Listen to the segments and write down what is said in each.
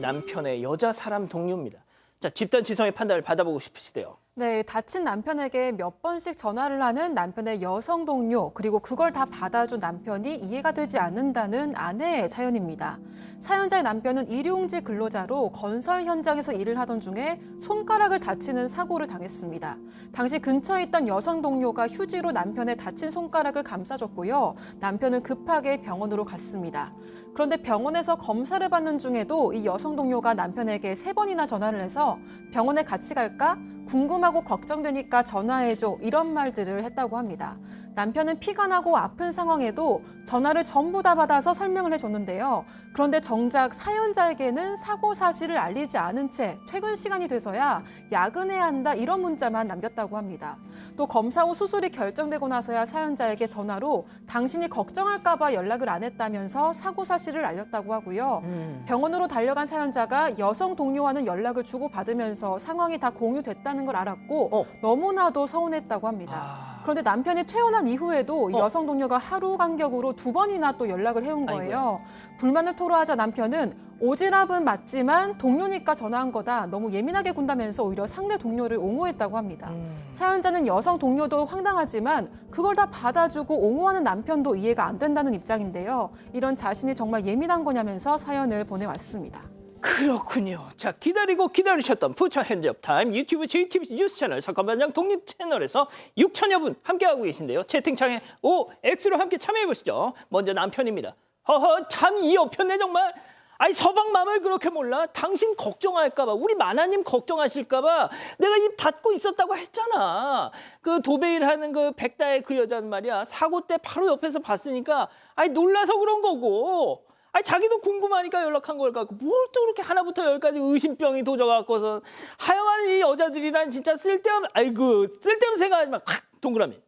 남편의 여자 사람 동료입니다. 자, 집단 지성의 판단을 받아보고 싶으시대요. 네, 다친 남편에게 몇 번씩 전화를 하는 남편의 여성 동료, 그리고 그걸 다 받아준 남편이 이해가 되지 않는다는 아내의 사연입니다. 사연자의 남편은 일용직 근로자로 건설 현장에서 일을 하던 중에 손가락을 다치는 사고를 당했습니다. 당시 근처에 있던 여성 동료가 휴지로 남편의 다친 손가락을 감싸줬고요. 남편은 급하게 병원으로 갔습니다. 그런데 병원에서 검사를 받는 중에도 이 여성 동료가 남편에게 세 번이나 전화를 해서 병원에 같이 갈까? 궁금하고 걱정되니까 전화해줘. 이런 말들을 했다고 합니다. 남편은 피가 나고 아픈 상황에도 전화를 전부 다 받아서 설명을 해줬는데요. 그런데 정작 사연자에게는 사고 사실을 알리지 않은 채 퇴근 시간이 돼서야 야근해야 한다 이런 문자만 남겼다고 합니다. 또 검사 후 수술이 결정되고 나서야 사연자에게 전화로 당신이 걱정할까봐 연락을 안 했다면서 사고 사실을 알렸다고 하고요. 병원으로 달려간 사연자가 여성 동료와는 연락을 주고받으면서 상황이 다 공유됐다는 걸 알았고 어. 너무나도 서운했다고 합니다. 아. 그런데 남편이 퇴원한 이후에도 이 어. 여성 동료가 하루 간격으로 두 번이나 또 연락을 해온 거예요. 불만을 토로하자 남편은 오지랖은 맞지만 동료니까 전화한 거다. 너무 예민하게 군다면서 오히려 상대 동료를 옹호했다고 합니다. 사연자는 여성 동료도 황당하지만 그걸 다 받아주고 옹호하는 남편도 이해가 안 된다는 입장인데요. 이런 자신이 정말 예민한 거냐면서 사연을 보내왔습니다. 그렇군요. 자, 기다리고 기다리셨던 부처 핸즈업 타임 유튜브 JTBC 뉴스 채널 사건반장 독립 채널에서 6천여 분 함께하고 계신데요. 채팅창에 O, X로 함께 참여해 보시죠. 먼저 남편입니다. 허허, 참 이 여편네 정말. 아니 서방 마음을 그렇게 몰라? 당신 걱정할까봐 우리 마나님 걱정하실까봐 내가 입 닫고 있었다고 했잖아. 그 도배일 하는 그 백다의 그 여자는 말이야 사고 때 바로 옆에서 봤으니까 아니 놀라서 그런 거고. 아니 자기도 궁금하니까 연락한 걸 갖고 뭘 또 그렇게 하나부터 열까지 의심병이 도져갖고서 하여간 이 여자들이란 진짜 쓸데없는 아이고 쓸데없는 생각하지 마. 확 동그라미.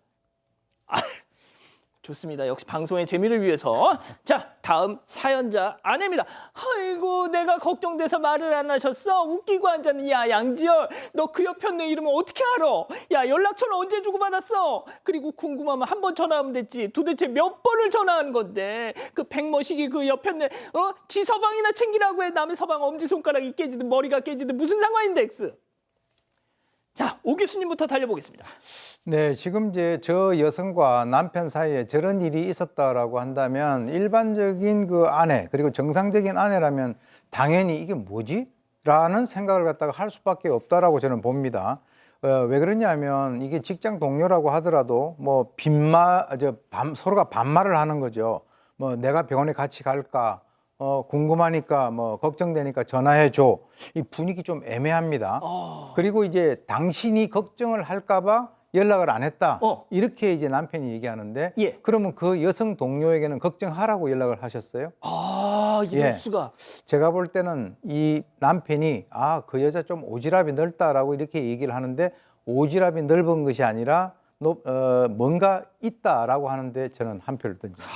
아, 좋습니다. 역시 방송의 재미를 위해서. 자, 다음 사연자 아내입니다. 아이고, 내가 걱정돼서 말을 안 하셨어? 웃기고 앉았는 야, 양지열. 너 그 옆편 내 이름은 어떻게 알아? 야, 연락처는 언제 주고받았어? 그리고 궁금하면 한 번 전화하면 됐지. 도대체 몇 번을 전화하는 건데. 그 백머식이 그 옆편 내, 어? 지 서방이나 챙기라고 해. 남의 서방 엄지손가락이 깨지든 머리가 깨지든 무슨 상관인데, 엑스. 자, 오 교수님부터 달려보겠습니다. 네, 지금 이제 저 여성과 남편 사이에 저런 일이 있었다라고 한다면 일반적인 그 아내 그리고 정상적인 아내라면 당연히 이게 뭐지? 라는 생각을 갖다가 할 수밖에 없다라고 저는 봅니다. 어, 왜 그러냐면 이게 직장 동료라고 하더라도 뭐 빈말, 저 반, 서로가 반말을 하는 거죠. 뭐 내가 병원에 같이 갈까? 어, 궁금하니까 뭐 걱정되니까 전화해 줘. 이 분위기 좀 애매합니다. 그리고 이제 당신이 걱정을 할까봐 연락을 안 했다. 어. 이렇게 이제 남편이 얘기하는데 예. 그러면 그 여성 동료에게는 걱정하라고 연락을 하셨어요? 아, 이럴 예. 수가. 제가 볼 때는 이 남편이 아, 그 여자 좀 오지랖이 넓다라고 이렇게 얘기를 하는데 오지랖이 넓은 것이 아니라 높- 어, 뭔가 있다라고 하는데 저는 한 표를 던집니다.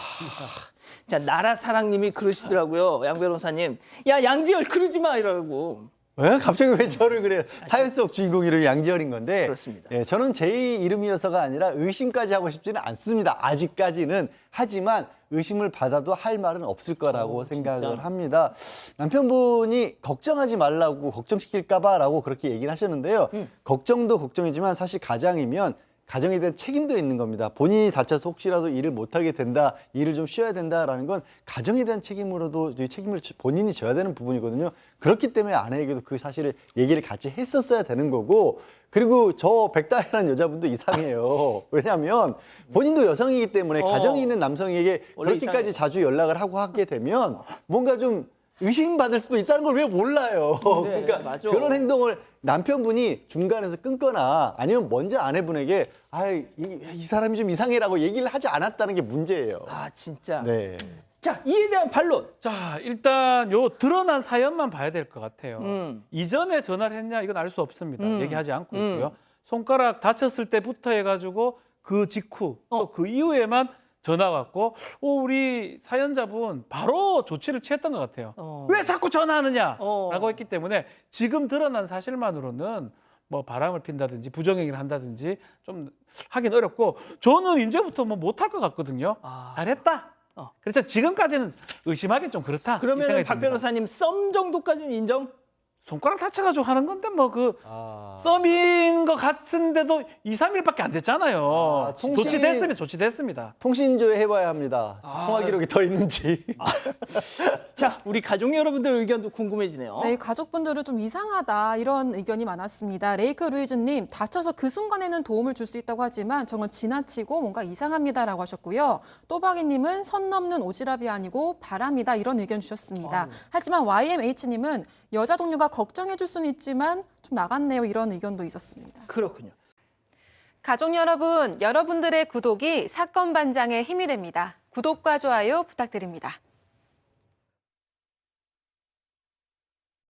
자 나라 사랑님이 그러시더라고요 양 변호사님 야 양지열 그러지 마 이러고 왜 갑자기 왜 저를 그래요? 사연 속 주인공 이름이 양지열인 건데. 그렇습니다. 예, 저는 제 이름이어서가 아니라 의심까지 하고 싶지는 않습니다. 아직까지는. 하지만 의심을 받아도 할 말은 없을 거라고 어, 생각을 진짜? 합니다. 남편분이 걱정하지 말라고 걱정시킬까봐라고 그렇게 얘기를 하셨는데요. 음. 걱정도 걱정이지만 사실 가장이면 가정에 대한 책임도 있는 겁니다. 본인이 다쳐서 혹시라도 일을 못하게 된다, 일을 좀 쉬어야 된다라는 건 가정에 대한 책임으로도 책임을 지- 본인이 져야 되는 부분이거든요. 그렇기 때문에 아내에게도 그 사실을 얘기를 같이 했었어야 되는 거고, 그리고 저 백다혜라는 여자분도 이상해요. 왜냐하면 본인도 여성이기 때문에 어. 가정이 있는 남성에게 그렇게까지 이상해. 자주 연락을 하고 하게 되면 뭔가 좀 의심받을 수도 있다는 걸 왜 몰라요. 네, 그러니까 맞아. 그런 행동을 남편분이 중간에서 끊거나 아니면 먼저 아내분에게 아이 이, 이 사람이 좀 이상해라고 얘기를 하지 않았다는 게 문제예요. 아 진짜 네. 자 이에 대한 반론 자, 일단 요 드러난 사연만 봐야 될 것 같아요. 음. 이전에 전화를 했냐 이건 알 수 없습니다. 음. 얘기하지 않고 음. 있고요. 손가락 다쳤을 때부터 해가지고 그 직후 어. 또그 이후에만 전화 왔고, 오 우리 사연자분 바로 조치를 취했던 것 같아요. 어. 왜 자꾸 전화하느냐라고 어. 했기 때문에 지금 드러난 사실만으로는 뭐 바람을 핀다든지 부정행위를 한다든지 좀 하긴 어렵고 저는 이제부터 뭐 못할 것 같거든요. 아. 잘했다. 어. 그래서 지금까지는 의심하기 좀 그렇다. 이 그러면 박 듭니다. 변호사님 썸 정도까지는 인정? 손가락 다쳐가지고 하는 건데 뭐그 아. 썸인 것 같은데도 2, 3일밖에 안 됐잖아요. 아, 통신- 조치됐습니다. 조치됐습니다. 통신조회 해봐야 합니다. 통화 기록이 더 있는지. 자, 우리 가족 여러분들 의견도 궁금해지네요. 네, 가족분들은 좀 이상하다 이런 의견이 많았습니다. 레이크 루이즈님 다쳐서 그 순간에는 도움을 줄 수 있다고 하지만 저건 지나치고 뭔가 이상합니다라고 하셨고요. 또박이님은 선 넘는 오지랖이 아니고 바람이다 이런 의견 주셨습니다. 하지만 YMH님은 여자 동료가 걱정해 줄 수는 있지만 좀 나갔네요 이런 의견도 있었습니다. 그렇군요. 가족 여러분, 여러분들의 구독이 사건 반장의 힘이 됩니다. 구독과 좋아요 부탁드립니다.